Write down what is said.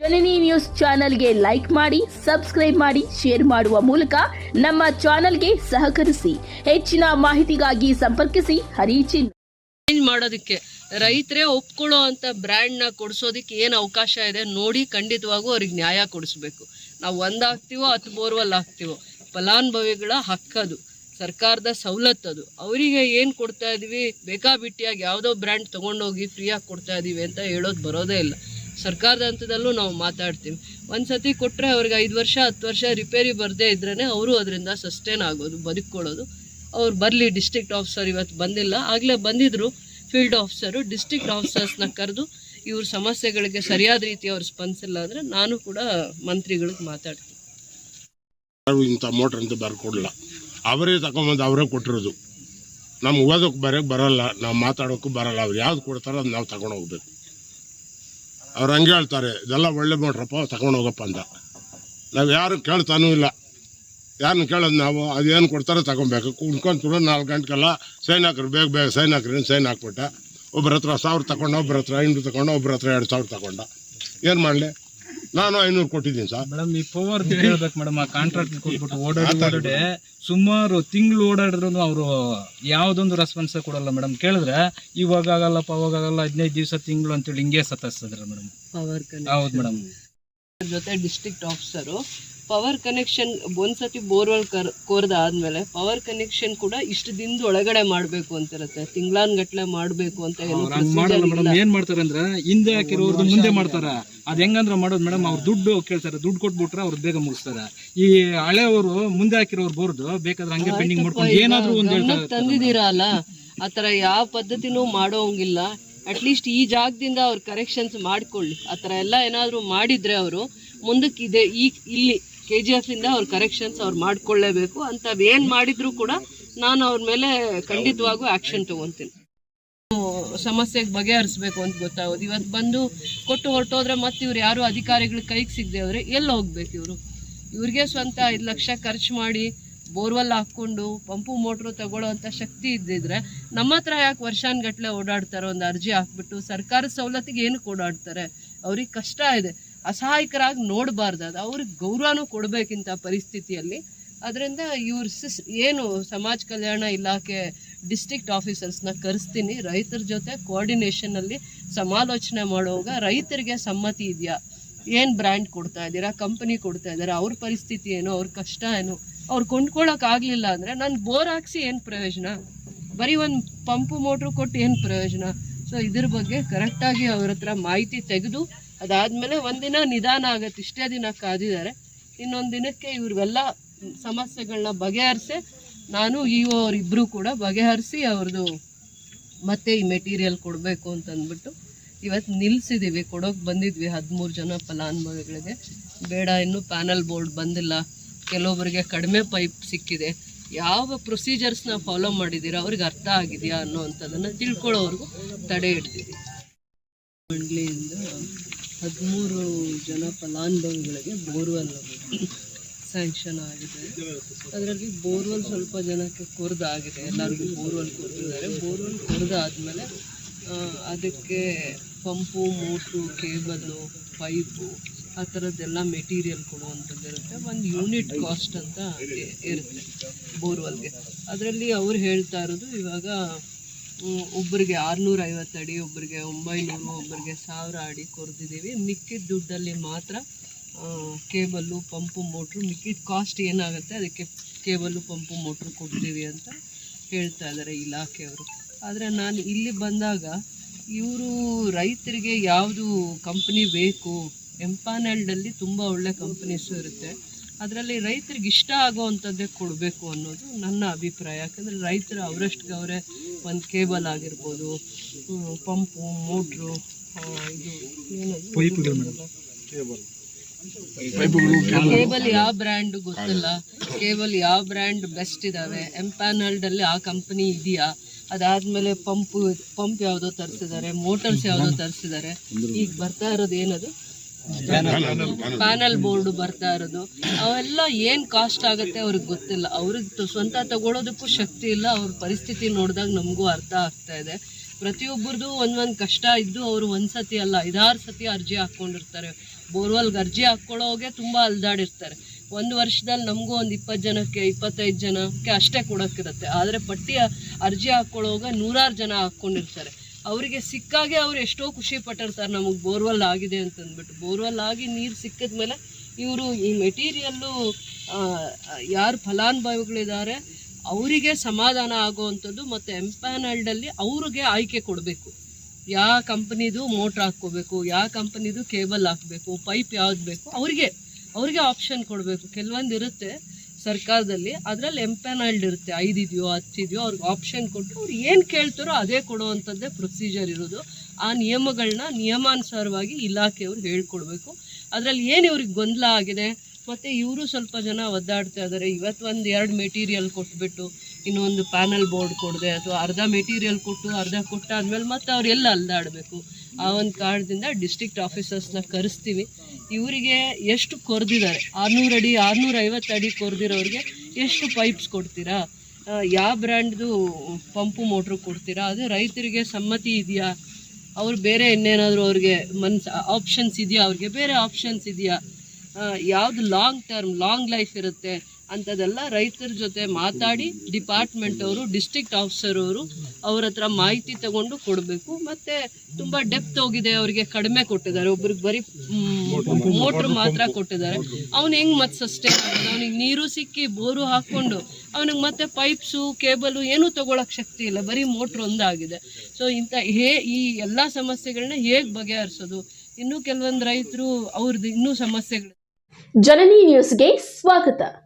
ಜನನಿ news ಚಾನೆಲ್ಗೆ like ಮಾಡಿ, subscribe ಮಾಡಿ, ಶೇರ್ ಮಾಡುವ ಮೂಲಕ ನಮ್ಮ ಚಾನೆಲ್ಗೆ ಸಹಕರಿಸಿ. ಹೆಚ್ಚಿನ ಮಾಹಿತಿಗಾಗಿ ಸಂಪರ್ಕಿಸಿ ಹರಿಚಿನ್. ಚೇಂಜ್ ಮಾಡೋದಕ್ಕೆ? ರೈತರೇ ಒಪ್ಕೊಳ್ಳೋ ಅಂತ ಬ್ರ್ಯಾಂಡ್ನ ಕೊಡಿಸೋದಕ್ಕೆ ಏನು ಅವಕಾಶ ಇದೆ ನೋಡಿ ಖಂಡಿತವಾಗೂ ಅವ್ರಿಗೆ ನ್ಯಾಯ ಕೊಡಿಸ್ಬೇಕು. ನಾವು ಒಂದಾಗ್ತೀವೋ ಹತ್ತು ಬೋರ್ವೆಲ್ ಹಾಕ್ತೀವೋ? ಫಲಾನುಭವಿಗಳ ಹಕ್ಕದು ಸರ್ಕಾರದ ಸವಲತ್ತದು ಅವರಿಗೆ ಏನು ಕೊಡ್ತಾ ಇದೀವಿ? ಬೇಕಾಬಿಟ್ಟಿಯಾಗಿ ಯಾವುದೋ ಬ್ರ್ಯಾಂಡ್ ತೊಗೊಂಡೋಗಿ ಫ್ರೀಯಾಗಿ ಕೊಡ್ತಾ ಇದ್ದೀವಿ ಅಂತ ಹೇಳೋದು ಬರೋದೇ ಇಲ್ಲ. ಸರ್ಕಾರದ ಹಂತದಲ್ಲೂ ನಾವು ಮಾತಾಡ್ತೀವಿ. ಒಂದು ಸತಿ ಕೊಟ್ಟರೆ ಅವ್ರಿಗೆ ಐದು ವರ್ಷ, ಹತ್ತು ವರ್ಷ ರಿಪೇರಿ ಬರದೇ ಇದ್ರೇ ಅವರು ಅದರಿಂದ ಸಸ್ಟೈನ್ ಆಗೋದು ಬದುಕೊಳ್ಳೋದು ಅವ್ರು ಬರಲಿ ಡಿಸ್ಟ್ರಿಕ್ಟ್ ಆಫೀಸರ್ ಇವತ್ತು ಬಂದಿಲ್ಲ. ಆಗಲೇ ಬಂದಿದ್ರು ಫೀಲ್ಡ್ ಆಫೀಸರು ಡಿಸ್ಟ್ರಿಕ್ಟ್ ಆಫೀಸರ್ಸ್ನ ಕರೆದು ಇವ್ರ ಸಮಸ್ಯೆಗಳಿಗೆ ಸರಿಯಾದ ರೀತಿ ಅವ್ರು ಸ್ಪಂದಿಸಿಲ್ಲ ಅಂದರೆ ನಾನು ಕೂಡ ಮಂತ್ರಿಗಳಿಗೆ ಮಾತಾಡ್ತೀನಿ. ಇಂಥ ಮೋಟ್ರ್ ಅಂತ ಬರ್ಕೊಡಲ್ಲ ಅವರೇ ತಗೊಂಬಂದು ಅವರೇ ಕೊಟ್ಟಿರೋದು. ನಮ್ಗೆ ಓದೋಕೆ ಬರೋಕ್ಕೆ ಬರೋಲ್ಲ, ನಾವು ಮಾತಾಡೋಕ್ಕೂ ಬರೋಲ್ಲ. ಅವ್ರು ಯಾವ್ದು ಕೊಡ್ತಾರೋ ಅದು ನಾವು ತಗೊಂಡು ಹೋಗ್ಬೇಕು. ಅವ್ರು ಹಂಗೆ ಹೇಳ್ತಾರೆ, ಇದೆಲ್ಲ ಒಳ್ಳೆ ಮಾಡ್ರಪ್ಪ ತಗೊಂಡು ಹೋಗಪ್ಪ ಅಂತ. ನಾವು ಯಾರು ಕೇಳ್ತಾನೂ ಇಲ್ಲ. ಯಾರನ್ನ ಕೇಳೋದು ನಾವು ಅದೇನು ಕೊಡ್ತಾರೋ ತಗೊಬೇಕು ಕುಣ್ಕೊಂತು ನಾಲ್ಕು ಗಂಟೆಗೆಲ್ಲ ಸೈನ್ ಹಾಕ್ರಿ, ಬೇಗ ಬೇಗ ಸೈನ್ ಹಾಕ್ರಿ ಸೈನ್ ಹಾಕ್ಬಿಟ್ಟೆ. ಒಬ್ಬರ ಹತ್ರ ಸಾವಿರ ತಗೊಂಡು ಒಬ್ಬರ ಹತ್ರ ಐನೂರು ತಗೊಂಡ ಒಬ್ಬರ ಹತ್ರ ಎರಡು ಸಾವಿರ ತಗೊಂಡ. ಏನು ಮಾಡಲಿ? ನಾನು ಐನೂರು ಕೊಟ್ಟಿದ್ದೀನಿ ಸರ್. ಮೇಡಮ್ ಈ ಪವರ್ ಹೇಳ್ಬೇಕು ಮೇಡಮ್ ಆ ಕಾಂಟ್ರಾಕ್ಟ್ ಕೊಟ್ಬಿಟ್ಟು ಓಡಾಡಿ ಓಡಾಡಿ ಸುಮಾರು ತಿಂಗಳು ಓಡಾಡಿದ್ರು ಅವರು ಯಾವ್ದೊಂದು ರೆಸ್ಪಾನ್ಸ್ ಕೊಡಲ್ಲ ಮೇಡಮ್. ಕೇಳಿದ್ರೆ ಇವಾಗ ಆಗಲ್ಲಪ್ಪ ಅವಾಗ ಆಗಲ್ಲ ಹದಿನೈದು ದಿವಸ ತಿಂಗಳು ಅಂತೇಳಿ ಹಿಂಗೆ ಸತಾಯಿಸಿದ್ರೆ ಮೇಡಮ್. ಪವರ್ ಹೌದು ಮೇಡಮ್. ಜೊತೆ ಡಿಸ್ಟ್ರಿಕ್ಟ್ ಆಫೀಸರು ಪವರ್ ಕನೆಕ್ಷನ್ ಒಂದ್ಸತಿ ಬೋರ್ವೆಲ್ ಕರ್ ಕೋರ್ದಾದ್ಮೇಲೆ ಪವರ್ ಕನೆಕ್ಷನ್ ಕೂಡ ಇಷ್ಟು ದಿನದ ಒಳಗಡೆ ಮಾಡಬೇಕು ಅಂತಿರುತ್ತೆ. ತಿಂಗ್ಳಾನ್ಗಟ್ಲೆ ಮಾಡಬೇಕು ಅಂತ ಏನು ಏನ್ ಮಾಡ್ತಾರೆ ಅಂದ್ರೆ ಹಿಂದೆ ಹಾಕಿರೋರ್ದು ಮುಂದೆ ಮಾಡ್ತಾರ. ಅದ್ ಹೆಂಗಂದ್ರೆ ಮಾಡೋದು ಮೇಡಮ್ ಅವ್ರು ದುಡ್ಡು ಕೇಳ್ತಾರೆ. ದುಡ್ಡು ಕೊಟ್ಬಿಟ್ರೆ ಅವ್ರು ಬೇಗ ಮುಗಿಸ್ತಾರೆ. ಈ ಹಳೆಯವರು ಮುಂದೆ ಹಾಕಿರೋರು ಬೋರ್ದು ಬೇಕಾದ್ರೆ ಹಂಗೆ ಪೆಂಡಿಂಗ್ ಮಾಡ್ಕೊಂಡು ಏನಾದ್ರೂ ಒಂದ್ ತಂದಿದ್ದೀರಾ ಅಲ್ಲ? ತಂದಿದ್ದೀರಲ್ಲ ಆ ಥರ ಯಾವ ಪದ್ಧತಿನೂ ಮಾಡೋಂಗಿಲ್ಲ. ಅಟ್ಲೀಸ್ಟ್ ಈ ಜಾಗದಿಂದ ಅವ್ರು ಕರೆಕ್ಷನ್ಸ್ ಮಾಡ್ಕೊಳ್ಳಿ. ಆ ಥರ ಎಲ್ಲ ಏನಾದರೂ ಮಾಡಿದ್ರೆ ಅವರು ಮುಂದಕ್ಕೆ ಇದೆ ಈ ಇಲ್ಲಿ ಕೆ ಜಿ ಎಫ್ ಇಂದ ಅವ್ರ ಕರೆಕ್ಷನ್ಸ್ ಅವ್ರು ಮಾಡ್ಕೊಳ್ಳೇಬೇಕು. ಅಂತ ಏನು ಮಾಡಿದ್ರು ಕೂಡ ನಾನು ಅವ್ರ ಮೇಲೆ ಖಂಡಿತವಾಗೂ ಆ್ಯಕ್ಷನ್ ತಗೊಂತೀನಿ ಸಮಸ್ಯೆಗೆ ಬಗೆಹರಿಸ್ಬೇಕು ಅಂತ ಗೊತ್ತಾಗೋದು. ಇವತ್ತು ಬಂದು ಕೊಟ್ಟು ಹೊರಟೋದ್ರೆ ಮತ್ತೆ ಇವ್ರು ಯಾರು ಅಧಿಕಾರಿಗಳ ಕೈಗೆ ಸಿಗದೆ ಅವ್ರೆ ಎಲ್ಲಿ ಹೋಗ್ಬೇಕು ಇವರು? ಇವ್ರಿಗೆ ಸ್ವಂತ ಐದು ಲಕ್ಷ ಖರ್ಚು ಮಾಡಿ ಬೋರ್ವೆಲ್ ಹಾಕ್ಕೊಂಡು ಪಂಪು ಮೋಟ್ರು ತಗೊಳ್ಳೋ ಶಕ್ತಿ ಇದ್ದಿದ್ರೆ ನಮ್ಮ ಹತ್ರ ಯಾಕೆ ವರ್ಷಾನ್ಗಟ್ಲೆ ಓಡಾಡ್ತಾರೆ ಒಂದು ಅರ್ಜಿ ಹಾಕ್ಬಿಟ್ಟು ಸರ್ಕಾರದ ಸವಲತ್ತಿಗೆ ಏನಕ್ಕೆ ಓಡಾಡ್ತಾರೆ? ಅವ್ರಿಗೆ ಕಷ್ಟ ಇದೆ. ಅಸಹಾಯಕರಾಗಿ ನೋಡಬಾರ್ದು. ಅದು ಅವ್ರಿಗೆ ಗೌರವನೂ ಕೊಡಬೇಕಿಂತ ಪರಿಸ್ಥಿತಿಯಲ್ಲಿ. ಅದರಿಂದ ಇವ್ರ ಸಿಸ್ ಏನು ಸಮಾಜ ಕಲ್ಯಾಣ ಇಲಾಖೆ ಡಿಸ್ಟ್ರಿಕ್ಟ್ ಆಫೀಸರ್ಸ್ನ ಕರೆಸ್ತೀನಿ. ರೈತರ ಜೊತೆ ಕೋಆರ್ಡಿನೇಷನಲ್ಲಿ ಸಮಾಲೋಚನೆ ಮಾಡುವಾಗ ರೈತರಿಗೆ ಸಮ್ಮತಿ ಇದೆಯಾ? ಏನು ಬ್ರ್ಯಾಂಡ್ ಕೊಡ್ತಾ ಇದ್ದೀರಾ? ಕಂಪನಿ ಕೊಡ್ತಾ ಇದ್ದಾರೆ? ಅವ್ರ ಪರಿಸ್ಥಿತಿ ಏನು? ಅವ್ರ ಕಷ್ಟ ಏನು? ಅವ್ರು ಕೊಂಡ್ಕೊಳ್ಳೋಕ್ಕಾಗಲಿಲ್ಲ ಅಂದರೆ ನಾನು ಬೋರ್ ಹಾಕ್ಸಿ ಏನು ಪ್ರಯೋಜನ? ಬರೀ ಒಂದು ಪಂಪು ಮೋಟ್ರು ಕೊಟ್ಟು ಏನು ಪ್ರಯೋಜನ? ಸೊ ಇದ್ರ ಬಗ್ಗೆ ಕರೆಕ್ಟಾಗಿ ಅವ್ರ ಹತ್ರ ಮಾಹಿತಿ ತೆಗೆದು ಅದಾದಮೇಲೆ ಒಂದಿನ ನಿಧಾನ ಆಗುತ್ತೆ, ಇಷ್ಟೇ ದಿನ ಕಾದಿದ್ದಾರೆ. ಇನ್ನೊಂದು ದಿನಕ್ಕೆ ಇವ್ರಿಗೆಲ್ಲ ಸಮಸ್ಯೆಗಳನ್ನ ಬಗೆಹರಿಸಿ, ನಾನು ಇ ಒ ಅವರಿಬ್ಬರು ಕೂಡ ಬಗೆಹರಿಸಿ ಅವ್ರದ್ದು ಮತ್ತೆ ಈ ಮೆಟೀರಿಯಲ್ ಕೊಡಬೇಕು ಅಂತ ಅಂದ್ಬಿಟ್ಟು ಇವತ್ತು ನಿಲ್ಲಿಸಿದ್ದೀವಿ ಕೊಡೋಕೆ ಬಂದಿದ್ವಿ ಹದಿಮೂರು ಜನ ಫಲಾನುಭವಿಗಳಿಗೆ. ಬೇಡ, ಇನ್ನೂ ಪ್ಯಾನಲ್ ಬೋರ್ಡ್ ಬಂದಿಲ್ಲ. ಕೆಲವೊಬ್ಬರಿಗೆ ಕಡಿಮೆ ಪೈಪ್ ಸಿಕ್ಕಿದೆ. ಯಾವ ಪ್ರೊಸೀಜರ್ಸ್ನ ಫಾಲೋ ಮಾಡಿದ್ದೀರಾ ಅವ್ರಿಗೆ ಅರ್ಥ ಆಗಿದೆಯಾ ಅನ್ನೋವಂಥದ್ದನ್ನು ತಿಳ್ಕೊಳ್ಳೋವರೆಗೂ ತಡೆ ಹಿಡ್ದಿದ್ದೀವಿ ಮಂಡ್ಲಿಯಿಂದ ಹದಿಮೂರು ಜನ ಫಲಾನುಭವಿಗಳಿಗೆ ಬೋರ್ವೆಲ್ ಸ್ಯಾಂಕ್ಷನ್ ಆಗಿದೆ. ಅದರಲ್ಲಿ ಬೋರ್ವೆಲ್ ಸ್ವಲ್ಪ ಜನಕ್ಕೆ ಕೊರ್ದಾಗಿದೆ. ಎಲ್ಲರಿಗೂ ಬೋರ್ವೆಲ್ ಕೊರ್ದಿದ್ದಾರೆ. ಬೋರ್ವೆಲ್ ಕೊರ್ದಾದ್ಮೇಲೆ ಅದಕ್ಕೆ ಪಂಪು ಮೋಟ್ರು ಕೇಬಲ್ಲು ಪೈಪು ಆ ಥರದ್ದೆಲ್ಲ ಮೆಟೀರಿಯಲ್ ಕೊಡುವಂಥದ್ದು ಇರುತ್ತೆ. ಒಂದು ಯೂನಿಟ್ ಕಾಸ್ಟ್ ಅಂತ ಇರುತ್ತೆ ಬೋರ್ವೆಲ್ಗೆ. ಅದರಲ್ಲಿ ಅವ್ರು ಹೇಳ್ತಾ ಇರೋದು ಇವಾಗ ಒಬ್ಬರಿಗೆ ಆರುನೂರ ಐವತ್ತು ಅಡಿ ಒಬ್ಬರಿಗೆ ಒಂಬೈನೂರು ಒಬ್ಬರಿಗೆ ಸಾವಿರ ಅಡಿ ಕೊರೆದಿದ್ದೀವಿ. ಮಿಕ್ಕಿದ ದುಡ್ಡಲ್ಲಿ ಮಾತ್ರ ಕೇಬಲ್ಲು, ಪಂಪು, ಮೋಟ್ರು, ಮಿಕ್ಕಿದ ಕಾಸ್ಟ್ ಏನಾಗುತ್ತೆ ಅದಕ್ಕೆ ಕೇಬಲ್ಲು, ಪಂಪು, ಮೋಟ್ರು ಕೊಡ್ತೀವಿ ಅಂತ ಹೇಳ್ತಾ ಇದ್ದಾರೆ ಇಲಾಖೆಯವರು ಆದರೆ ನಾನು ಇಲ್ಲಿ ಬಂದಾಗ ಇವರು ರೈತರಿಗೆ ಯಾವುದು ಕಂಪ್ನಿ ಬೇಕು ಎಂಪಾನೆಲ್ಡಲ್ಲಿ ತುಂಬ ಒಳ್ಳೆ ಕಂಪ್ನೀಸು ಇರುತ್ತೆ. ಅದರಲ್ಲಿ ರೈತರಿಗೆ ಇಷ್ಟ ಆಗೋವಂಥದ್ದೇ ಕೊಡಬೇಕು ಅನ್ನೋದು ನನ್ನ ಅಭಿಪ್ರಾಯ. ಯಾಕಂದರೆ ರೈತರು ಅವರಷ್ಟು ಅವರೇ ಒಂದು ಕೇಬಲ್ ಆಗಿರ್ಬೋದು ಹ್ಮ್, ಪಂಪು ಮೋಟ್ರು ಇದು ಕೇಬಲ್. ಯಾವ ಬ್ರ್ಯಾಂಡ್ ಗೊತ್ತಿಲ್ಲ. ಕೇಬಲ್ ಯಾವ ಬ್ರ್ಯಾಂಡ್ ಬೆಸ್ಟ್ ಇದಾವೆ? ಎಂಪ್ಯಾನಲ್ಡಲ್ಲಿ ಆ ಕಂಪನಿ ಇದೆಯಾ? ಅದಾದ್ಮೇಲೆ ಪಂಪ್ ಪಂಪ್ ಯಾವುದೋ ತರಿಸಿದ್ದಾರೆ ಮೋಟರ್ಸ್ ಯಾವುದೋ ತರಿಸಿದ್ದಾರೆ. ಈಗ ಬರ್ತಾ ಇರೋದು ಏನದು? ಪ್ಯಾನಲ್ ಬೋರ್ಡ್ ಬರ್ತಾ ಇರೋದು. ಅವೆಲ್ಲ ಏನ್ ಕಾಸ್ಟ್ ಆಗುತ್ತೆ ಅವ್ರಿಗೆ ಗೊತ್ತಿಲ್ಲ. ಅವ್ರಿಗೆ ಸ್ವಂತ ತಗೊಳೋದಕ್ಕೂ ಶಕ್ತಿ ಇಲ್ಲ. ಅವ್ರ ಪರಿಸ್ಥಿತಿ ನೋಡಿದಾಗ ನಮಗೂ ಅರ್ಥ ಆಗ್ತಾ ಇದೆ. ಪ್ರತಿಯೊಬ್ಬರದು ಒಂದೊಂದು ಕಷ್ಟ ಇದ್ದು ಅವರು ಒಂದ್ಸತಿ ಅಲ್ಲ, ಐದಾರು ಸತಿ ಅರ್ಜಿ ಹಾಕ್ಕೊಂಡಿರ್ತಾರೆ ಬೋರ್ವೆಲ್ಗೆ ಅರ್ಜಿ ಹಾಕ್ಕೊಳ್ಳೋಗೆ ತುಂಬ ಅಲ್ದಾಡಿರ್ತಾರೆ. ಒಂದು ವರ್ಷದಲ್ಲಿ ನಮಗೂ ಒಂದು ಇಪ್ಪತ್ತು ಜನಕ್ಕೆ, ಇಪ್ಪತ್ತೈದು ಜನಕ್ಕೆ ಅಷ್ಟೇ ಕೊಡೋಕ್ಕಿರುತ್ತೆ. ಆದರೆ ಪಟ್ಟಿಯ ಅರ್ಜಿ ಹಾಕ್ಕೊಳ್ಳೋವಾಗ ನೂರಾರು ಜನ ಹಾಕ್ಕೊಂಡಿರ್ತಾರೆ ಅವರಿಗೆ ಸಿಕ್ಕಾಗೆ ಅವ್ರು ಎಷ್ಟೋ ಖುಷಿ ಪಟ್ಟಿರ್ತಾರೆ ನಮಗೆ ಬೋರ್ವೆಲ್ ಆಗಿದೆ ಅಂತಂದ್ಬಿಟ್ಟು. ಬೋರ್ವೆಲ್ ಆಗಿ ನೀರು ಸಿಕ್ಕಿದ ಮೇಲೆ ಇವರು ಈ ಮೆಟೀರಿಯಲ್ಲು ಯಾರು ಫಲಾನುಭವಿಗಳಿದ್ದಾರೆ ಅವರಿಗೆ ಸಮಾಧಾನ ಆಗುವಂಥದ್ದು ಮತ್ತು ಎಂಪ್ಯಾನಲ್ಡಲ್ಲಿ ಅವ್ರಿಗೆ ಆಯ್ಕೆ ಕೊಡಬೇಕು. ಯಾವ ಕಂಪ್ನಿದು ಮೋಟ್ರ್ ಹಾಕ್ಕೋಬೇಕು ಯಾವ ಕಂಪ್ನಿದು ಕೇಬಲ್ ಹಾಕಬೇಕು, ಪೈಪ್ ಯಾವ್ದು ಬೇಕು, ಅವ್ರಿಗೆ ಅವ್ರಿಗೆ ಆಪ್ಷನ್ ಕೊಡಬೇಕು. ಕೆಲವೊಂದು ಇರುತ್ತೆ. ಸರ್ಕಾರದಲ್ಲಿ ಅದರಲ್ಲಿ ಎಂಪ್ಯಾನಲ್ಡ್ ಇರುತ್ತೆ ಐದು ಇದೆಯೋ ಹತ್ತು ಇದೆಯೋ ಅವ್ರಿಗೆ ಆಪ್ಷನ್ ಕೊಟ್ಟು ಅವ್ರು ಏನು ಕೇಳ್ತಾರೋ ಅದೇ ಕೊಡುವಂಥದ್ದೇ ಪ್ರೊಸೀಜರ್ ಇರೋದು. ಆ ನಿಯಮಗಳನ್ನ ನಿಯಮಾನುಸಾರವಾಗಿ ಇಲಾಖೆಯವ್ರು ಹೇಳ್ಕೊಡ್ಬೇಕು. ಅದರಲ್ಲಿ ಏನು ಇವ್ರಿಗೆ ಗೊಂದಲ ಆಗಿದೆ, ಮತ್ತು ಇವರು ಸ್ವಲ್ಪ ಜನ ಒದ್ದಾಡ್ತಾ ಇದ್ದಾರೆ ಇವತ್ತು ಒಂದು ಎರಡು ಮೆಟೀರಿಯಲ್ ಕೊಟ್ಬಿಟ್ಟು ಇನ್ನೊಂದು ಪ್ಯಾನಲ್ ಬೋರ್ಡ್ ಕೊಡದೆ, ಅಥವಾ ಅರ್ಧ ಮೆಟೀರಿಯಲ್ ಕೊಟ್ಟು ಅರ್ಧ ಕೊಟ್ಟಾದ್ಮೇಲೆ ಮತ್ತೆ ಅವ್ರು ಎಲ್ಲ ಅಲ್ದಾಡಬೇಕು. ಆ ಒಂದು ಕಾರಣದಿಂದ ಡಿಸ್ಟ್ರಿಕ್ಟ್ ಆಫೀಸರ್ಸ್ನ ಕರೆಸ್ತೀವಿ. ಇವರಿಗೆ ಎಷ್ಟು ಕೊರೆದಿದ್ದಾರೆ? ಆರುನೂರು ಅಡಿ, ಆರುನೂರ ಐವತ್ತು ಅಡಿ ಕೊರೆದಿರೋರಿಗೆ ಎಷ್ಟು ಪೈಪ್ಸ್ ಕೊಡ್ತೀರಾ? ಯಾವ ಬ್ರ್ಯಾಂಡ್ದು ಪಂಪು ಮೋಟ್ರು ಕೊಡ್ತೀರಾ? ಅದು ರೈತರಿಗೆ ಸಮ್ಮತಿ ಇದೆಯಾ? ಅವ್ರು ಬೇರೆ ಇನ್ನೇನಾದರೂ ಅವ್ರಿಗೆ ಮನ್ಸ್ ಆಪ್ಷನ್ಸ್ ಇದೆಯಾ? ಅವ್ರಿಗೆ ಬೇರೆ ಆಪ್ಷನ್ಸ್ ಇದೆಯಾ? ಯಾವುದು ಲಾಂಗ್ ಟರ್ಮ್ ಲಾಂಗ್ ಲೈಫ್ ಇರುತ್ತೆ? ಅಂಥದ್ದೆಲ್ಲ ರೈತರ ಜೊತೆ ಮಾತಾಡಿ ಡಿಪಾರ್ಟ್ಮೆಂಟ್ ಅವರು, ಡಿಸ್ಟ್ರಿಕ್ಟ್ ಆಫೀಸರ್ ಅವರು ಅವ್ರ ಹತ್ರ ಮಾಹಿತಿ ತಗೊಂಡು ಕೊಡಬೇಕು. ಮತ್ತೆ ತುಂಬ ಡೆಪ್ತ್ ಹೋಗಿದೆ, ಅವರಿಗೆ ಕಡಿಮೆ ಕೊಟ್ಟಿದ್ದಾರೆ. ಒಬ್ರಿಗೆ ಬರೀ ಮೋಟ್ರ್ ಮಾತ್ರ ಕೊಟ್ಟಿದ್ದಾರೆ. ಅವ್ನು ಹೆಂಗ್ ಮತ್ತೆ ಸಸ್ಟೈನ್ ಆಗೋದು ಅವನಿಗೆ ನೀರು ಸಿಕ್ಕಿ ಬೋರು ಹಾಕೊಂಡು ಅವನಿಗೆ ಮತ್ತೆ ಪೈಪ್ಸು, ಕೇಬಲು ಏನೂ ತಗೊಳಕ್ ಶಕ್ತಿ ಇಲ್ಲ. ಬರೀ ಮೋಟ್ರ್ ಒಂದಾಗಿದೆ. ಸೊ ಇಂತ ಹೇ, ಈ ಎಲ್ಲಾ ಸಮಸ್ಯೆಗಳನ್ನ ಹೇಗೆ ಬಗೆಹರಿಸೋದು? ಇನ್ನು ಕೆಲವೊಂದು ರೈತರು ಅವ್ರದ್ದು ಇನ್ನೂ ಸಮಸ್ಯೆಗಳು ಜನನಿ ನ್ಯೂಸ್ಗೆ ಸ್ವಾಗತ.